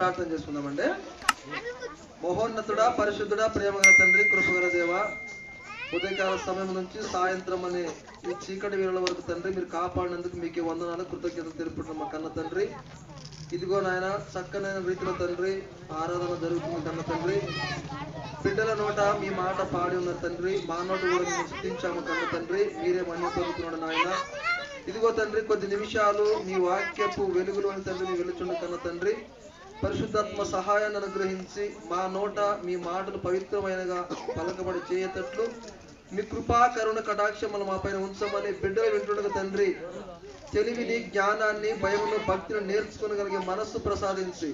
ప్రార్థన చేసుకుందామండి. మహోన్నతుడా పరిశుద్ధుడా ప్రేమగల తండ్రి కృపగల దేవ ఉదయకాల సమయం నుంచి సాయంత్రం అనే ఈ చీకటి వేళల వరకు తండ్రి మీరు కాపాడినందుకు మీకు వందనాలు కృతజ్ఞతలు తెలుపుతున్న మా కన్న తండ్రి. ఇదిగో నాయన చక్కనైన రీతిలో తండ్రి ఆరాధన జరుగుతుంది కన్న తండ్రి. బిడ్డల నోట మీ మాట పాడి ఉన్న తండ్రి మా నోట కూడా మేము కన్న తండ్రి. మీరే మన్ని పొందుతున్నాడు నాయన. ఇదిగో తండ్రి కొద్ది నిమిషాలు మీ వాక్యపు వెలుగులోని తండ్రి మీ వెలుచుండు కన్న తండ్రి. పరిశుద్ధాత్మ సహాయాన్ని అనుగ్రహించి మా నోట మీ మాటలు పవిత్రమైనగా పలకబడి చేయటట్లు మీ కృపా కరుణ కటాక్షములు మా పైన ఉంచమని బిడ్డలు వింటుండగా తండ్రి తెలివిని జ్ఞానాన్ని భయమును భక్తిని నేర్చుకోగలిగే మనస్సు ప్రసాదించి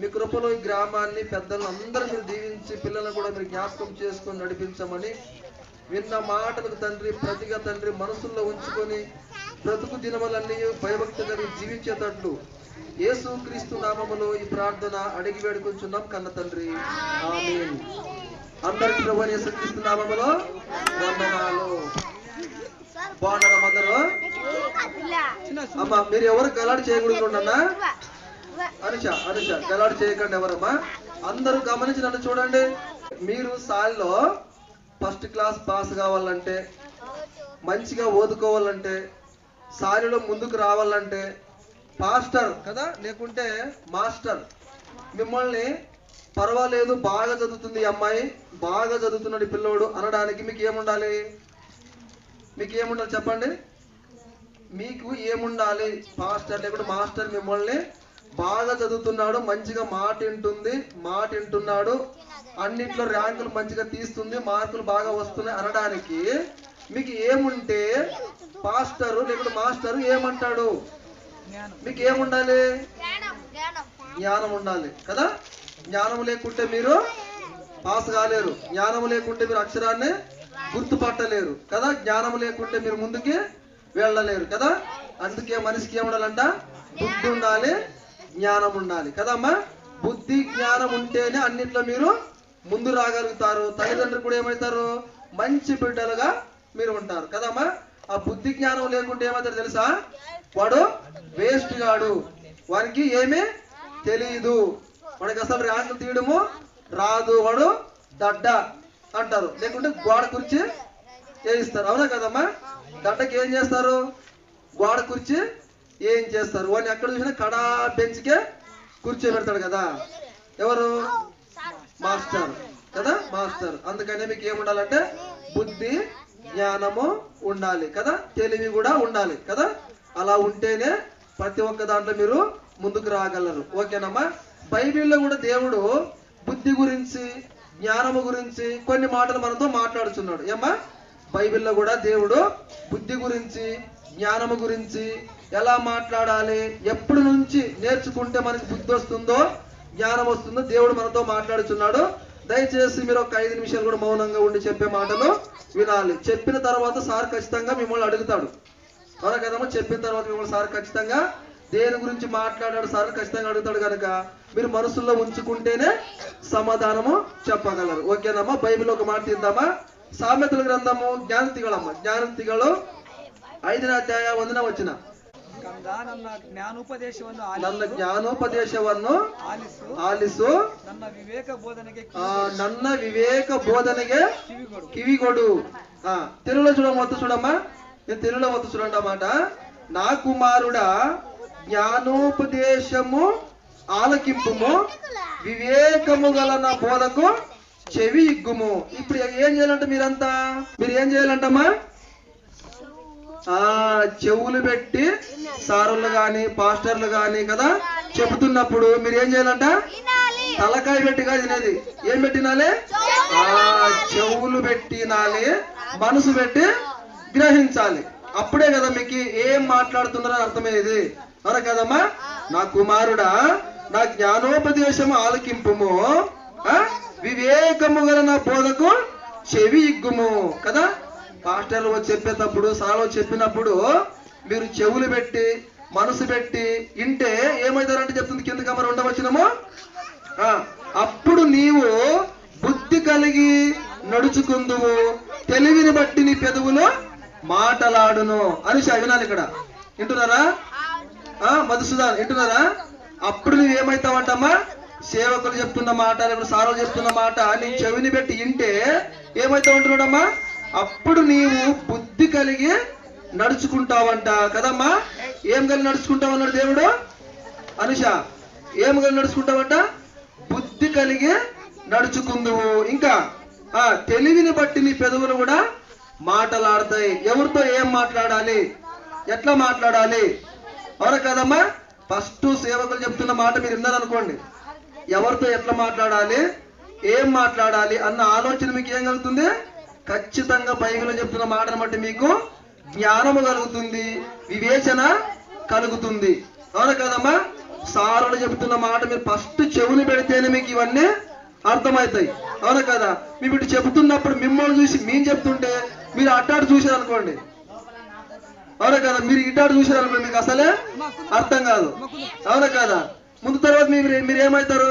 మీ కృపలో ఈ గ్రామాన్ని పెద్దలను అందరూ మీరు దీవించి పిల్లలను కూడా మీరు జ్ఞాపకం చేసుకొని నడిపించమని విన్న మాటలకు తండ్రి ప్రతిగా తండ్రి మనసుల్లో ఉంచుకొని బ్రతుకు దినములన్నీ భయభక్తి కలిగి జీవించేటట్లు యేసు క్రీస్తు నామములో ఈ ప్రార్థన అడిగి వేడుకొంచున్నాం కన్న తండ్రి. ఆమేన్. అందరికి ప్రభు యేసు క్రీస్తు నామములో వందనాలు. బాగున్నారా అందరూ అమ్మా మీరు ఎవరు గలాడు చేయకూడదు ఉండన్నా అనుష అనుష గలాడు చేయకండి ఎవరమ్మా? అందరూ గమనించి నన్ను చూడండి. మీరు సాల్లో ఫస్ట్ క్లాస్ పాస్ కావాలంటే మంచిగా ఓదుకోవాలంటే సారిలో ముందుకు రావాలంటే పాస్టర్ కదా? లేకుంటే మాస్టర్. మిమ్మల్ని పర్వాలేదు బాగా చదువుతుంది అమ్మాయి బాగా చదువుతున్నాడు పిల్లోడు అనడానికి మీకు ఏముండాలి? మీకు ఏముండాలి చెప్పండి? మీకు ఏముండాలి? పాస్టర్ లేకుంటే మాస్టర్ మిమ్మల్ని బాగా చదువుతున్నాడు మంచిగా మాట వింటుంది మాట వింటున్నాడు అన్నిట్లో ర్యాంకులు మంచిగా తీస్తుంది మార్కులు బాగా వస్తున్నాయి అనడానికి మీకు ఏముంటే పాస్టరు లేకుంటే మాస్టరు ఏమంటాడు? మీకు ఏముండాలి జ్ఞానం ఉండాలి కదా? జ్ఞానం లేకుంటే మీరు పాస్ కాలేరు. జ్ఞానం లేకుంటే మీరు అక్షరాన్ని గుర్తుపట్టలేరు కదా? జ్ఞానం లేకుంటే మీరు ముందుకి వెళ్ళలేరు కదా? అందుకే మనిషికి ఏముండాలంట? బుద్ధి ఉండాలి జ్ఞానం ఉండాలి కదమ్మా? బుద్ధి జ్ఞానం ఉంటేనే అన్నిట్లో మీరు ముందు రాగలుగుతారు. తల్లిదండ్రులు కూడా ఏమవుతారు? మంచి బిడ్డలుగా మీరు ఉంటారు కదమ్మా? ఆ బుద్ధి జ్ఞానం లేకుంటే ఏమవుతారు తెలుసా? వాడు వేస్ట్ గాడు. వానికి ఏమీ తెలియదు వాడికి అసలు ర్యాంకులు తీయడము రాదు. వాడు దడ్డ అంటారు. లేకుంటే గోడ కుర్చి చేయిస్తారు అవునా కదమ్మా? దడ్డకి ఏం చేస్తారు? గోడ కుర్చి ఏం చేస్తారు? వాడిని ఎక్కడ చూసినా కడా బెంచ్కే కూర్చోబెడతాడు కదా. ఎవరు? మాస్టర్. కదా? మాస్టర్. అందుకనే మీకు ఏముండాలంటే బుద్ధి జ్ఞానము ఉండాలి కదా? తెలివి కూడా ఉండాలి కదా? అలా ఉంటేనే ప్రతి ఒక్క దాంట్లో మీరు ముందుకు రాగలరు. ఓకేనమ్మా? బైబిల్లో కూడా దేవుడు బుద్ధి గురించి జ్ఞానము గురించి కొన్ని మాటలు మనతో మాట్లాడుతున్నాడు ఏమ్మా? బైబిల్లో కూడా దేవుడు బుద్ధి గురించి జ్ఞానము గురించి ఎలా మాట్లాడాలి ఎప్పుడు నుంచి నేర్చుకుంటే మనకి బుద్ధి వస్తుందో జ్ఞానం వస్తుందో దేవుడు మనతో మాట్లాడుతున్నాడు దయచేసి మీరు ఒక ఐదు నిమిషాలు కూడా మౌనంగా ఉండి చెప్పే మాటలు వినాలి. చెప్పిన తర్వాత సార్ ఖచ్చితంగా మిమ్మల్ని అడుగుతాడు. అవునా కదమ్మా? చెప్పిన తర్వాత మిమ్మల్ని సార్ ఖచ్చితంగా దేని గురించి మాట్లాడాడు సార్ ఖచ్చితంగా అడుగుతాడు కనుక మీరు మనసులో ఉంచుకుంటేనే సమాధానము చెప్పగలరు. ఓకేనమ్మా? బైబిల్ ఒక మాట తీద్దామా? సామెతల గ్రంథము జ్ఞాన తిగళమ్మ జ్ఞాన తిగలు ఐదవ అధ్యాయ వందన వచ్చిన ನನ್ನ ಜ್ಞಾನೋಪದೇಶವನ್ನು ನನ್ನ ಜ್ಞಾನೋಪದೇಶವನ್ನು ಆಲಿಸು. ಆಲಿಸು. ನನ್ನ ವಿವೇಕ ಬೋಧನೆಗೆ ನನ್ನ ವಿವೇಕ ಬೋಧನೆಗೆ తెలుగులో చూడ మొత్తం చూడమ్మా నేను తెలుగులో మొత్తం చూడండి అన్నమాట నా కుమారుడ జ్ఞానోపదేశము ఆలకింపుము వివేకము గల నా బోధకు చెవి ఇగ్గుము ఇప్పుడు ఏం చేయాలంటే మీరంతా మీరు ఏం చేయాలంటమ్మా చెవులు పెట్టి సారులు గాని పాస్టర్లు గాని కదా చెబుతున్నప్పుడు మీరు ఏం చేయాలంట? తలకాయ పెట్టి కాదు తినేది. ఏం పెట్టినాలి? ఆ చెవులు పెట్టినాలి మనసు పెట్టి గ్రహించాలి. అప్పుడే కదా మీకు ఏం మాట్లాడుతున్నారో అర్థమయ్యేది. అవునా కదమ్మా నా కుమారుడా నా జ్ఞానోపదేశము ఆలకింపుము. వివేకము గల నా బోధకు చెవి ఇగ్గుము కదా? పాస్టర్లు వచ్చి చెప్పేటప్పుడు సాలో చెప్పినప్పుడు మీరు చెవులు పెట్టి మనసు పెట్టి ఇంటే ఏమవుతారంటే చెప్తుంది కింద కమర ఉండవచ్చినము ఆ, అప్పుడు నీవు బుద్ధి కలిగి నడుచుకుందువు తెలివిని బట్టి నీ పెదవులు మాటలాడును అని వినాలి ఇక్కడ. వింటున్నారా? ఆ మధుసూదన్ వింటున్నారా? అప్పుడు నువ్వు ఏమైతావంటమ్మా? సేవకులు చెప్తున్న మాట లేకపోతే సారులు చెప్తున్న మాట నీ చెవిని పెట్టి వింటే ఏమైతే ఉంటున్నాడమ్మా అప్పుడు నీవు బుద్ధి కలిగి నడుచుకుంటావంట కదమ్మా. ఏం కలిగి నడుచుకుంటావు అన్నాడు దేవుడు? అనుష ఏం కలిగి నడుచుకుంటావంట? బుద్ధి కలిగి నడుచుకుందువు. ఇంకా ఆ తెలివిని బట్టి నీ పెదవులు కూడా మాటలాడతాయి. ఎవరితో ఏం మాట్లాడాలి? ఎట్లా మాట్లాడాలి? అవునా కదమ్మా? ఫస్ట్ సేవకులు చెప్తున్న మాట మీరు విన్నారనుకోండి. ఎవరితో ఎట్లా మాట్లాడాలి? ఏం మాట్లాడాలి? అన్న ఆలోచన మీకు ఏం కలుగుతుంది? ఖచ్చితంగా బైబిల్ చెప్తున్న మాటను బట్టి మీకు జ్ఞానము కలుగుతుంది వివేచన కలుగుతుంది. అవునా కదమ్మా? సారులు చెప్తున్న మాట మీరు ఫస్ట్ చెవులు పెడితేనే మీకు ఇవన్నీ అర్థమవుతాయి. అవునా కదా? మీ ఇటు చెబుతున్నప్పుడు మిమ్మల్ని చూసి మేము చెప్తుంటే మీరు అట్టాడు చూసారు అనుకోండి అవునా కదా? మీరు ఇటాడు చూసారు అనుకోండి మీకు అసలే అర్థం కాదు. అవునా కదా? ముందు తర్వాత మీరు మీరు ఏమవుతారు?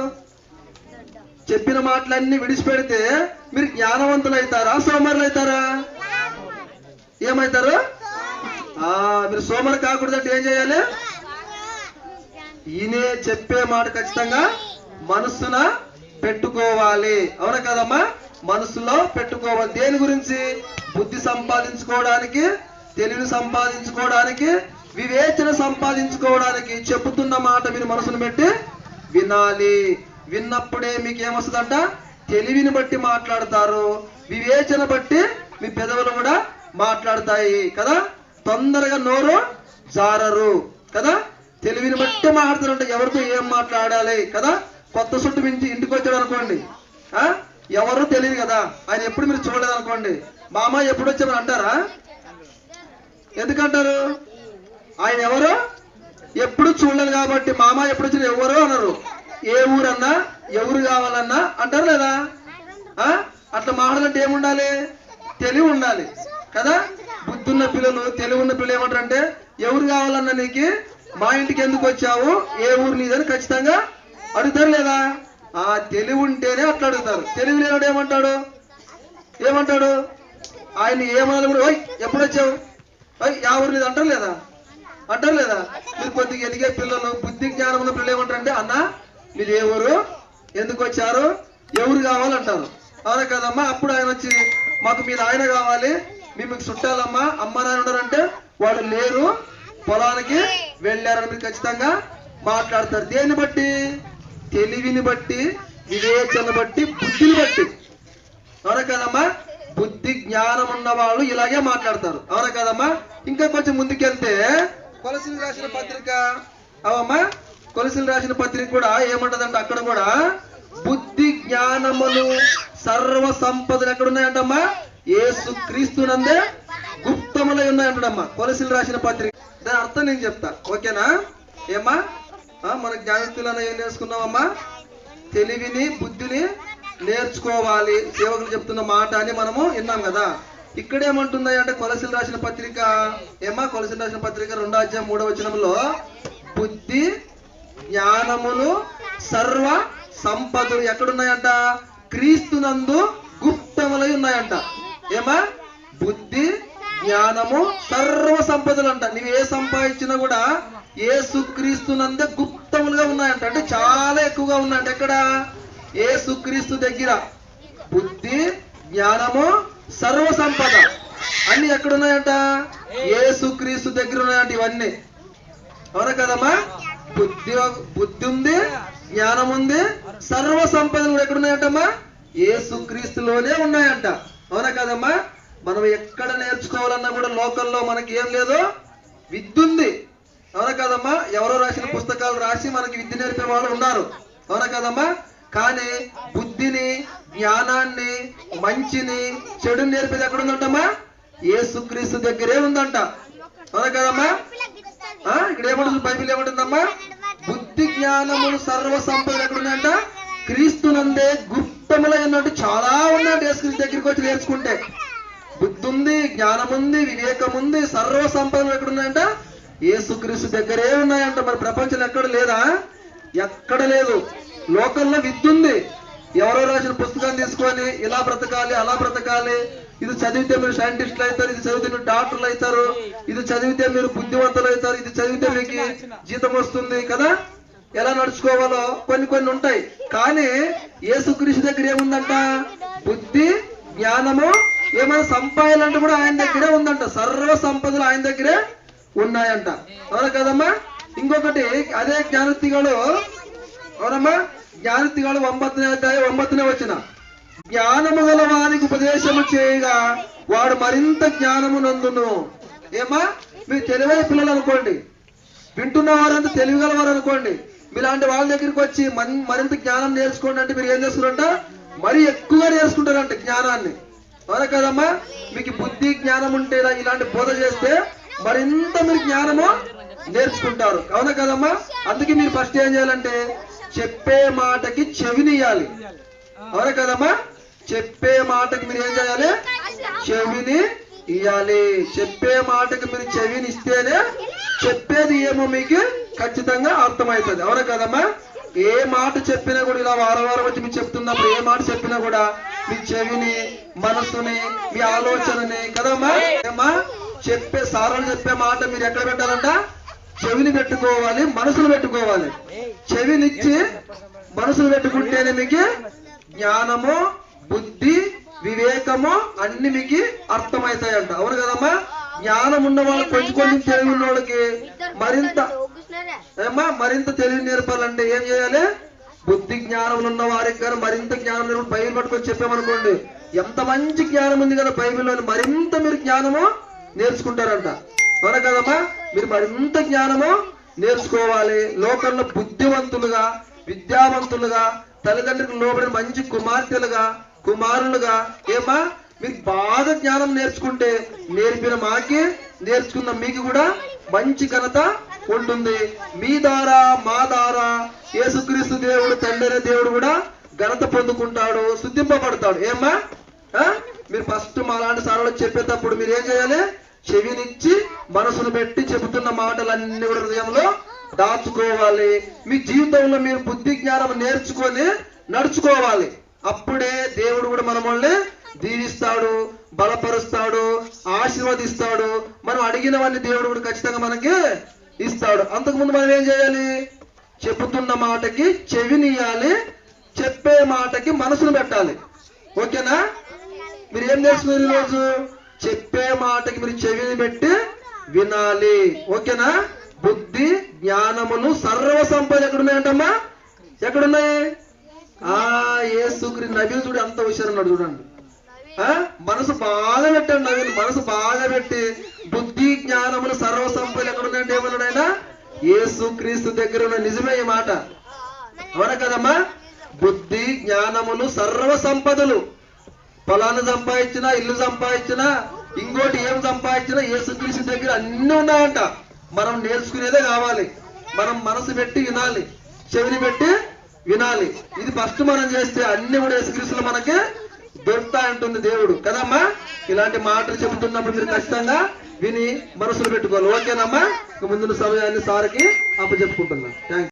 చెప్పిన మాటలన్నీ విడిచిపెడితే మీరు జ్ఞానవంతులు అవుతారా సోమరులు అవుతారా ఏమవుతారు మీరు సోమరు కాకూడదంటే ఏం చేయాలి? ఈయనే చెప్పే మాట ఖచ్చితంగా మనస్సున పెట్టుకోవాలి. అవునా కదమ్మా? మనసులో పెట్టుకోవాలి. దేని గురించి? బుద్ధి సంపాదించుకోవడానికి తెలివి సంపాదించుకోవడానికి వివేచన సంపాదించుకోవడానికి చెబుతున్న మాట మీరు మనసును పెట్టి వినాలి. విన్నప్పుడే మీకు ఏమొస్తుందంట తెలివిని బట్టి మాట్లాడతారు. వివేచన బట్టి మీ పెదవులు కూడా మాట్లాడతాయి. కదా? తొందరగా నోరు జారరు. కదా? తెలివిని బట్టి మాట్లాడతారంట. ఎవరితో ఏం మాట్లాడాలి? కదా? కొత్త చుట్టు మించి ఇంటికి వచ్చాడు అనుకోండి. ఆ? ఎవరు తెలియదు కదా. ఆయన ఎప్పుడు మీరు చూడలేదు అనుకోండి. మామ ఎప్పుడు వచ్చామని అంటారా? ఎందుకంటారు? ఆయన ఎవరు? ఎప్పుడు చూడలేదు కాబట్టి మామ ఎప్పుడు వచ్చిన ఎవరు అన్నారు? ఏ ఊరన్నా ఎవరు కావాలన్నా అంటారు లేదా అట్లా మాట్లాడాలంటే ఏముండాలి? తెలివి ఉండాలి. కదా? బుద్ధున్న పిల్లలు తెలివి ఉన్న పిల్లలు ఏమంటారంటే ఎవరు కావాలన్నా నీకు మా ఇంటికి ఎందుకు వచ్చావు? ఏ ఊరు నీదని ఖచ్చితంగా అడుగుతారు లేదా? ఆ తెలివి ఉంటేనే అట్లా అడుగుతారు. తెలివి లేనుడు ఏమంటాడు? ఏమంటాడు? ఆయన ఏమనాలి కూడా ఓయ్ ఎప్పుడు వచ్చావు? ఓయ్ యా ఊరు నీది అంటారు లేదా? అంటారు లేదా? మీరు కొద్దిగా ఎదిగే పిల్లలు బుద్ధి జ్ఞానం ఉన్న పిల్లలు ఏమంటారంటే అన్నా మీరు ఏ ఊరు? ఎందుకు వచ్చారు? ఎవరు కావాలంటారు? అవునా కదమ్మా? అప్పుడు ఆయన వచ్చి మాకు మీరు ఆయన కావాలి. మేము మీకు చుట్టాలమ్మా. అమ్మ నాయన ఉన్నారంటే వాళ్ళు లేరు. పొలానికి వెళ్ళారని మీరు ఖచ్చితంగా మాట్లాడతారు. దేన్ని బట్టి? తెలివిని బట్టి వివేచన బట్టి బుద్ధిని బట్టి. అవునా కదమ్మా? బుద్ధి జ్ఞానం ఉన్న వాళ్ళు ఇలాగే మాట్లాడతారు. అవునా కదమ్మా? ఇంకా కొంచెం ముందుకెళ్తే కొలసిలు రాసిన పత్రిక. అవమ్మా కొలసిలు రాసిన పత్రిక కూడా ఏమంటదంటే? అక్కడ కూడా బుద్ధి జ్ఞానములు సర్వ సంపదలు ఎక్కడ ఉన్నాయంటమ్మా ఏసు క్రీస్తునందే గుప్తములై ఉన్నాయంటమ్మా కొలసిలు రాసిన పత్రిక. దాని అర్థం నేను చెప్తా. ఓకేనా? ఏమ్మా? మన జ్ఞానస్తులను ఏం నేర్చుకున్నామమ్మా తెలివిని బుద్ధిని నేర్చుకోవాలి. సేవకులు చెప్తున్న మాట అని మనము విన్నాం కదా. ఇక్కడ ఏమంటున్నాయి అంటే కొలసిలు రాసిన పత్రిక? ఏమా కొలసిలు రాసిన పత్రిక రెండో అధ్యాయం మూడో వచనంలో బుద్ధి జ్ఞానములు సర్వ సంపదలు ఎక్కడున్నాయంట? క్రీస్తునందు గుప్తములై ఉన్నాయంట. ఏమా? బుద్ధి జ్ఞానము సర్వ సంపదలు అంట నీవు ఏ సంపాదించినా కూడా ఏసుక్రీస్తునందే గుప్తములుగా ఉన్నాయంట. అంటే చాలా ఎక్కువగా ఉన్నాయంట. ఎక్కడ? ఏసుక్రీస్తు దగ్గర. బుద్ధి జ్ఞానము సర్వ సంపద. అన్ని ఎక్కడున్నాయంట? ఏ సుక్రీస్తు దగ్గర ఉన్నాయంట ఇవన్నీ. అవునా కదమ్మా? బుద్ధి బుద్ధి ఉంది జ్ఞానం ఉంది. సర్వ సంపదలు కూడా ఎక్కడున్నాయంటమ్మా? ఏ ఏసుక్రీస్తులోనే ఉన్నాయంట. అవునా కదమ్మా? మనం ఎక్కడ నేర్చుకోవాలన్నా కూడా లోకల్లో మనకి ఏం లేదు? విద్య ఉంది. అవునా కదమ్మా? ఎవరో రాసిన పుస్తకాలు రాసి మనకి విద్య నేర్పే వాళ్ళు ఉన్నారు. అవునా కదమ్మా? కానీ బుద్ధిని జ్ఞానాన్ని మంచిని చెడు నేర్పేది ఎక్కడ ఉందంటమ్మా? ఏసుక్రీస్తు దగ్గరే ఉందంట. అవునా కదమ్మా? ఇక్కడ ఏమంటుంది? బైబిల్ ఏమంటుందమ్మా? బుద్ధి జ్ఞానములు సర్వ సంపదలు ఎక్కడున్నాయంట క్రీస్తునందే గుప్తములై ఉన్నట్టు చాలా ఉన్నాయంట యేసుక్రీస్తు దగ్గరికి వచ్చి నేర్చుకుంటే. బుద్ధి ఉంది జ్ఞానం ఉంది వివేకం ఉంది సర్వ సంపదలు ఎక్కడున్నాయంట యేసుక్రీస్తు దగ్గరే ఉన్నాయంట. మరి ప్రపంచంలో ఎక్కడ లేదా? ఎక్కడ లేదు. లోకల్లో విద్య ఉంది ఎవరో రాసిన పుస్తకం తీసుకొని ఇలా బ్రతకాలి అలా బ్రతకాలి. ఇది చదివితే మీరు సైంటిస్టులు అవుతారు ఇది చదివితే మీరు డాక్టర్లు అవుతారు ఇది చదివితే మీరు బుద్ధివంతులు అవుతారు ఇది చదివితే మీకు జీతం వస్తుంది కదా? ఎలా నడుచుకోవాలో కొన్ని కొన్ని ఉంటాయి. కానీ యేసుక్రీస్తు దగ్గర ఏముందంట? బుద్ధి జ్ఞానము ఏమైనా సంపాదాలంటే కూడా ఆయన దగ్గరే ఉందంట. సర్వ సంపదలు ఆయన దగ్గరే ఉన్నాయంట. అవునా కదమ్మా? ఇంకొకటి అదే జ్ఞానతిగాడు అవునమ్మా? జ్ఞానతిగాడు ఒంబత్తనే అధ్యాయం ఒంబత్తనే వచ్చిన. జ్ఞానము గల వారికి ఉపదేశము చేయగా వాడు మరింత జ్ఞానము నందును ఏమా? మీ తెలివైన పిల్లలు అనుకోండి. వింటున్న వారంతా తెలివి గలవారు అనుకోండి. మీలాంటి వాళ్ళ దగ్గరికి వచ్చి మరింత జ్ఞానం నేర్చుకోండి అంటే మీరు ఏం చేస్తున్నారంట? మరీ ఎక్కువగా నేర్చుకుంటారంట జ్ఞానాన్ని. అవునా కదమ్మా? మీకు బుద్ధి జ్ఞానం ఉంటే ఇలాంటి బోధ చేస్తే మరింత మీరు జ్ఞానము నేర్చుకుంటారు. అవునా కదమ్మా? అందుకే మీరు ఫస్ట్ ఏం చేయాలంటే చెప్పే మాటకి చెవినియాలి అవునా కదమ్మా? చెప్పే మాటకి మీరు ఏం చేయాలి? చెవిని ఇయ్యాలి. చెప్పే మాటకి మీరు చెవిని ఇస్తేనే చెప్పేది ఏమో మీకు ఖచ్చితంగా అర్థమవుతుంది. అవునా కదమ్మా? ఏ మాట చెప్పినా కూడా ఇలా వారం వారం వచ్చి మీరు చెప్తున్నప్పుడు ఏ మాట చెప్పినా కూడా మీ చెవిని మనసుని మీ ఆలోచనని కదమ్మా? ఏమ్మా? చెప్పే సారాలు చెప్పే మాట మీరు ఎక్కడ పెట్టాలంట? చెవిని పెట్టుకోవాలి మనసులు పెట్టుకోవాలి. చెవినిచ్చి మనసులు పెట్టుకుంటేనే మీకు జ్ఞానము బుద్ధి వివేకము అన్ని మీకు అర్థమవుతాయంట. అవును కదమ్మా? జ్ఞానం ఉన్న వాళ్ళకి కొంచెం కొంచెం తెలివి ఉన్న వాళ్ళకి మరింత ఏమ్మా మరింత తెలివి నేర్పాలంటే ఏం చేయాలి? బుద్ధి జ్ఞానం ఉన్న వారికి కానీ మరింత జ్ఞానం నేర్పి బైబిల్ పట్టుకొని చెప్పామనుకోండి ఎంత మంచి జ్ఞానం ఉంది కదా బైబిల్లో మరింత మీరు జ్ఞానము నేర్చుకుంటారంట. అవునా కదమ్మా? మీరు మరింత జ్ఞానము నేర్చుకోవాలి. లోకంలో బుద్ధివంతులుగా విద్యావంతులుగా తల్లిదండ్రులకు లోబడిన మంచి కుమార్తెలుగా కుమారులుగా. ఏమా మీకు బాగా జ్ఞానం నేర్చుకుంటే నేర్పిన మాకే నేర్చుకున్న మీకు కూడా మంచి ఘనత ఉంటుంది. మీ ద్వారా మా ద్వారా యేసుక్రీస్తు దేవుడు తండ్రి దేవుడు కూడా ఘనత పొందుకుంటాడు శుద్ధింపబడతాడు. ఏమ్మా? మీరు ఫస్ట్ మా లాంటి సార్లు చెప్పేటప్పుడు మీరు ఏం చేయాలి? చెవినిచ్చి మనసును పెట్టి చెబుతున్న మాటలన్నీ కూడా హృదయంలో దాచుకోవాలి. మీ జీవితంలో మీరు బుద్ధి జ్ఞానం నేర్చుకొని నడుచుకోవాలి. అప్పుడే దేవుడు కూడా మనల్ని దీవిస్తాడు బలపరుస్తాడు ఆశీర్వదిస్తాడు. మనం అడిగినవన్నీ దేవుడు కూడా ఖచ్చితంగా మనకి ఇస్తాడు. అంతకుముందు మనం ఏం చేయాలి? చెబుతున్న మాటకి చెవినియాలి చెప్పే మాటకి మనసును పెట్టాలి. ఓకేనా? మీరు ఏం చేస్తున్నారు ఈరోజు? చెప్పే మాటకి మీరు చెవిని పెట్టి వినాలి. ఓకేనా? బుద్ధి జ్ఞానమును సర్వ సంపద ఎక్కడున్నాయంటమ్మా ఎక్కడున్నాయి? ఆ ఏసుక్రీ నవీన్ చూడు అంత హుషారు చూడండి. ఆ మనసు బాగా పెట్టండి నవీన్ మనసు బాగా పెట్టి. బుద్ధి జ్ఞానములు సర్వ సంపద ఎక్కడున్నాయంటే ఏమన్నాడు ఆయన? యేసు క్రీస్తు దగ్గర ఉన్న నిజమే ఈ మాట. అవునా కదమ్మా? బుద్ధి జ్ఞానములు సర్వ సంపదలు పొలాన్ని సంపాదించినా ఇల్లు సంపాదించినా ఇంకోటి ఏం సంపాదించినా ఏసుక్రీస్తు దగ్గర అన్ని ఉన్నాయంట. మనం నేర్చుకునేదే కావాలి. మనం మనసు పెట్టి వినాలి. చెవిని పెట్టి వినాలి. ఇది ఫస్ట్ మనం చేస్తే అన్ని కూడా యేసుక్రీస్తులు మనకి దొరుకుతా ఉంటుంది దేవుడు. కదమ్మా? ఇలాంటి మాటలు చెబుతున్నప్పుడు మీరు ఖచ్చితంగా విని మనసులు పెట్టుకోవాలి. ఓకేనమ్మా? ఇక ముందున్న సమయాన్ని సార్కి అప్పచెప్పుకుంటున్నాను థ్యాంక్